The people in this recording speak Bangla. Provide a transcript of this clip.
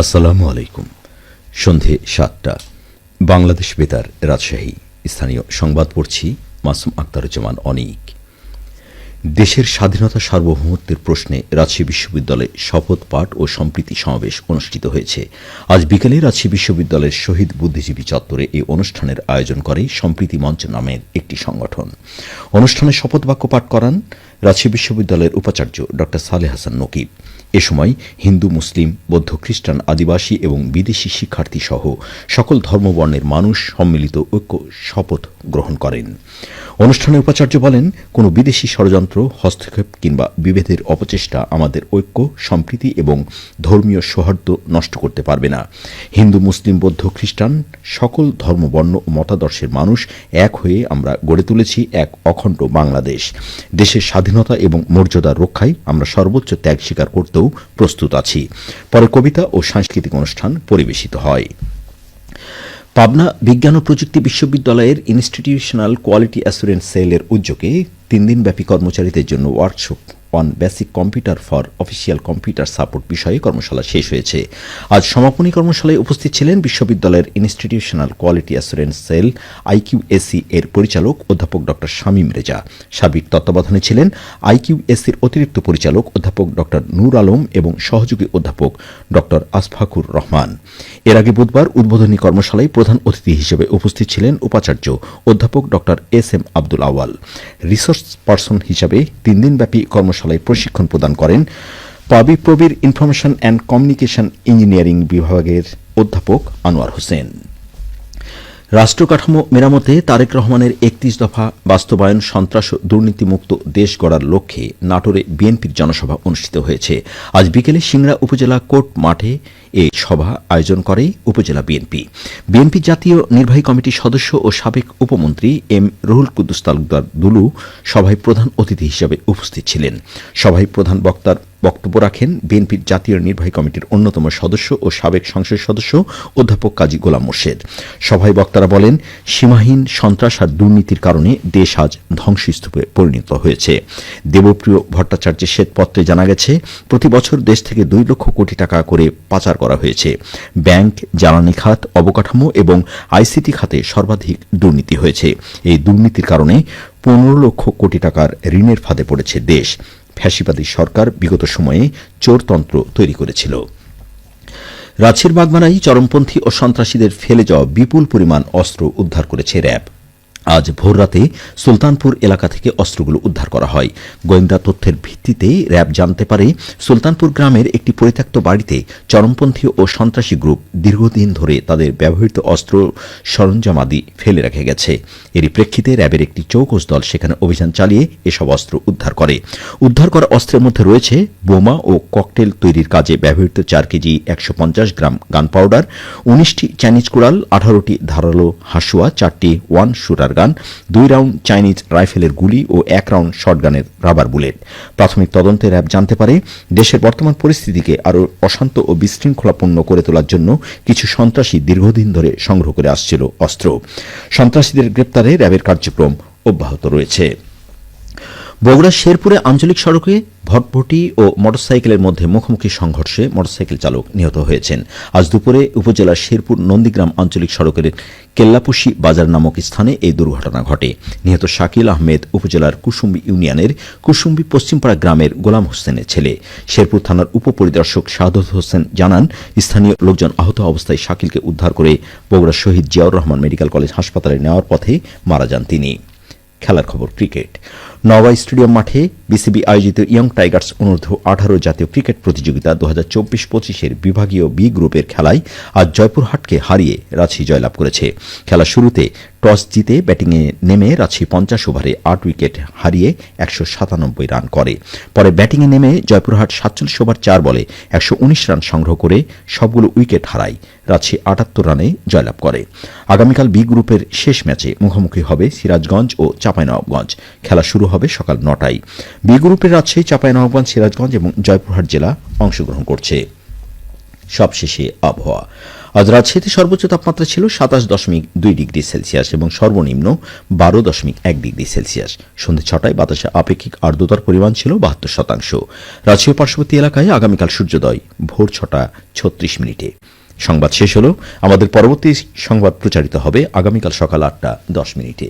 আসসালামু আলাইকুম। সন্ধে সাতটা। বাংলাদেশ বেতার রাজশাহী। স্থানীয় সংবাদ পড়ছি মাসুম আক্তারুজ্জামান অনিক। দেশের স্বাধীনতা সার্বভৌমত্বের প্রশ্নে রাজশাহী বিশ্ববিদ্যালয়ে শপথ পাঠ ও সম্প্রীতি সমাবেশ অনুষ্ঠিত হয়েছে। আজ বিকেলে রাজশাহী বিশ্ববিদ্যালয়ের শহীদ বুদ্ধিজীবী চত্বরে এই অনুষ্ঠানের আয়োজন করে সম্প্রীতি মঞ্চ নামের একটি সংগঠন। অনুষ্ঠানে শপথ বাক্য পাঠ করান রাজশাহী বিশ্ববিদ্যালয়ের উপাচার্য ড সালে হাসান নকিব। এ সময় হিন্দু, মুসলিম, বৌদ্ধ, খ্রিস্টান, আদিবাসী এবং বিদেশি শিক্ষার্থী সহ সকল ধর্মবর্ণের মানুষ সম্মিলিত ঐক্য শপথ গ্রহণ করেন। অনুষ্ঠানে উপাচার্য বলেন, কোন বিদেশি ষড়যন্ত্র, হস্তক্ষেপ কিংবা বিভেদের অপচেষ্টা আমাদের ঐক্য, সম্প্রীতি এবং ধর্মীয় সৌহার্দ্য নষ্ট করতে পারবে না। হিন্দু, মুসলিম, বৌদ্ধ, খ্রিস্টান সকল ধর্মবর্ণ ও মতাদর্শের মানুষ এক হয়ে আমরা গড়ে তুলেছি এক অখণ্ড বাংলাদেশ। দেশের স্বাধীনতা এবং মর্যাদা রক্ষায় আমরা সর্বোচ্চ ত্যাগ স্বীকার করতেও প্রস্তুত আছি। পরে কবিতা ও সাংস্কৃতিক অনুষ্ঠান পরিবেশিত হয়। পাবনা বিজ্ঞান ও প্রযুক্তি বিশ্ববিদ্যালয়ের ইনস্টিটিউশনাল কোয়ালিটি অ্যাসুরেন্স সেলের উদ্যোগে তিন দিনব্যাপী কর্মচারীদের জন্য workshop on basic computer for official computer support বিষয়ে কর্মশালা শেষ হয়েছে। আজ সমাপনী কর্মশালায় উপস্থিত ছিলেন বিশ্ববিদ্যালয়ের institutional quality assurance cell IQAC এর পরিচালক অধ্যাপক ড শামীম রেজা। সার্বিক তত্ত্বাবধানে ছিলেন আইকিউএসির অতিরিক্ত পরিচালক অধ্যাপক ড নূর আলম এবং সহযোগী অধ্যাপক ড আসফাকুর রহমান। এর আগে বুধবার উদ্বোধনী কর্মশালায় প্রধান অতিথি হিসেবে উপস্থিত ছিলেন উপাচার্য অধ্যাপক ড S M Abdul Awal. Resource person হিসাবে তিন দিনব্যাপী কর্মশালায় প্রশিক্ষণ প্রদান করেন পাবি প্রবির ইনফরমেশন অ্যান্ড কমিউনিকেশন ইঞ্জিনিয়ারিং বিভাগের অধ্যাপক আনোয়ার হোসেন। রাষ্ট্রকাঠামো মেরামতে তারেক রহমানের একত্রিশ দফা বাস্তবায়ন সন্ত্রাস দুর্নীতিমুক্ত দেশ গড়ার লক্ষ্যে নাটোরে বিএনপির জনসভা অনুষ্ঠিত হয়েছে। আজ বিকেলে সিংড়া উপজেলা কোর্ট মাঠে এ সভা আয়োজন করে উপজেলা বিএনপি। বিএনপি জাতীয় নির্বাহী কমিটির সদস্য ও সাবেক উপমন্ত্রী এম রুহুল কুদ্দুস তালুকদার দুলু সভায় প্রধান অতিথি হিসেবে উপস্থিত ছিলেন। সভায় প্রধান বক্তার বক্তব্য রাখেন বিএনপির জাতীয় নির্বাহী কমিটির অন্যতম সদস্য ও সাবেক সংসদ সদস্য অধ্যাপক কাজী গোলাম মোর্শেদ। সভায় বক্তারা বলেন, সীমাহীন সন্ত্রাস আর দুর্নীতির কারণে দেশ আজ ধ্বংসস্তূপে পরিণত হয়েছে। দেবপ্রিয় ভট্টাচার্যের শ্বেতপত্রে জানা গেছে, প্রতি বছর দেশ থেকে দুই লক্ষ কোটি টাকা করে পাচার করা হয়েছে। ব্যাংক, জ্বালানি খাত, অবকাঠামো এবং আইসিটি খাতে সর্বাধিক দুর্নীতি হয়েছে। এই দুর্নীতির কারণে পনেরো লক্ষ কোটি টাকার ঋণের ফাঁদে পড়েছে দেশ। ফ্যাসিবাদী সরকার বিগত সময়ে চোরতন্ত্র তৈরি করেছিল। রাজশাহীর বাগমারাই চরমপন্থী ও সন্ত্রাসীদের ফেলে যাওয়া বিপুল পরিমাণ অস্ত্র উদ্ধার করেছে র্যাব। আজ ভোররাতে সুলতানপুর এলাকা থেকে অস্ত্রগুলো উদ্ধার করা হয়। গোয়েন্দা তথ্যের ভিত্তিতে র্যাব জানতে পারে, সুলতানপুর গ্রামের একটি পরিত্যক্ত বাড়িতে চরমপন্থী ও সন্ত্রাসী গ্রুপ দীর্ঘদিন ধরে তাদের ব্যবহৃত অস্ত্র সরঞ্জামাদি ফেলে রেখে গেছে। এরই প্রেক্ষিতে র্যাবের একটি চৌকস দল সেখানে অভিযান চালিয়ে এসব অস্ত্র উদ্ধার করে। উদ্ধার করা অস্ত্রের মধ্যে রয়েছে বোমা ও ককটেল তৈরির কাজে ব্যবহৃত চার কেজি একশো পঞ্চাশ গ্রাম গান পাউডার উনিশটি চাইনিজ কুড়াল, আঠারোটি ধারালো হাসুয়া, চারটি ওয়ান শুটার গান, দুই রাউন্ড চাইনিজ রাইফেলের গুলি ও এক রাউন্ড শটগানের রাবার বুলেট। প্রাথমিক তদন্তে র্যাব জানতে পারে, দেশের বর্তমান পরিস্থিতিকে আরও অশান্ত ও বিশৃঙ্খলাপূর্ণ করে তোলার জন্য কিছু সন্ত্রাসী দীর্ঘদিন ধরে সংগ্রহ করে আসছিল অস্ত্র। সন্ত্রাসীদের গ্রেপ্তারে র্যাবের কার্যক্রম অব্যাহত রয়েছে। বগুড়ার শেরপুরে আঞ্চলিক সড়কে ভটভটি ও মোটরসাইকেলের মধ্যে মুখোমুখি সংঘর্ষে মোটরসাইকেল চালক নিহত হয়েছেন। আজ দুপুরে উপজেলার শেরপুর নন্দীগ্রাম আঞ্চলিক সড়কের কেল্লাপুশি বাজার নামক স্থানে এই দুর্ঘটনা ঘটে। নিহত শাকিল আহমেদ উপজেলার কুসুম্বি ইউনিয়নের কুসুম্বি পশ্চিমপাড়া গ্রামের গোলাম হোসেনের ছেলে। শেরপুর থানার উপপরিদর্শক শাহাদত হোসেন জানান, স্থানীয় লোকজন আহত অবস্থায় শাকিলকে উদ্ধার করে বগুড়া শহীদ জিয়াউর রহমান মেডিকেল কলেজ হাসপাতালে নেওয়ার পথে মারা যান তিনি। খেলার খবর ক্রিকেট। নওয়াই স্টেডিয়াম মাঠে বিসিবি আয়োজিত ইয়ং টাইগার্স অনূর্ধ্ব আঠারো জাতীয় ক্রিকেট প্রতিযোগিতা দু হাজার চব্বিশ পঁচিশের বিভাগীয় বি গ্রুপের খেলায় আজ জয়পুরহাটকে হারিয়ে রাঁচি জয়লাভ করেছে। খেলা শুরুতে টস জিতে ব্যাটিংয়ে নেমে রাঁচি পঞ্চাশ ওভারে আট উইকেট হারিয়ে একশো সাতানব্বই রান করে। পরে ব্যাটিংয়ে নেমে জয়পুরহাট সাতচল্লিশ ওভার চার বলে একশো উনিশ রান সংগ্রহ করে সবগুলো উইকেট হারায়। রাঁচি আটাত্তর রানে জয়লাভ করে। আগামীকাল বি গ্রুপের শেষ ম্যাচে মুখোমুখি হবে সিরাজগঞ্জ ও চাঁপাইনবাবগঞ্জ। খেলা শুরু হবে সকাল নটায়। বি গ্রুপের রাজশাহী চাঁপাইনবাবগঞ্জ সিরাজগঞ্জ এবং জয়পুরহাট জেলা অংশগ্রহণ করছে। সবশেষে আবহাওয়া। আজ রাজশাহীতে সর্বোচ্চ তাপমাত্রা ছিল সাতাশ দশমিক দুই ডিগ্রি সেলসিয়াস এবং সর্বনিম্ন বারো দশমিক এক ডিগ্রি সেলসিয়াস। সন্ধ্যে ছটায় বাতাসে আপেক্ষিক আর্দ্রতার পরিমাণ ছিল বাহাত্তর শতাংশ। রাজশাহী পার্শ্ববর্তী এলাকায় আগামীকাল সূর্যোদয়, ভোর ছটা ছত্রিশ মিনিটে। সংবাদ শেষ হল। আমাদের পরবর্তী সংবাদ প্রচারিত হবে আগামীকাল সকাল আটটা দশ মিনিটে।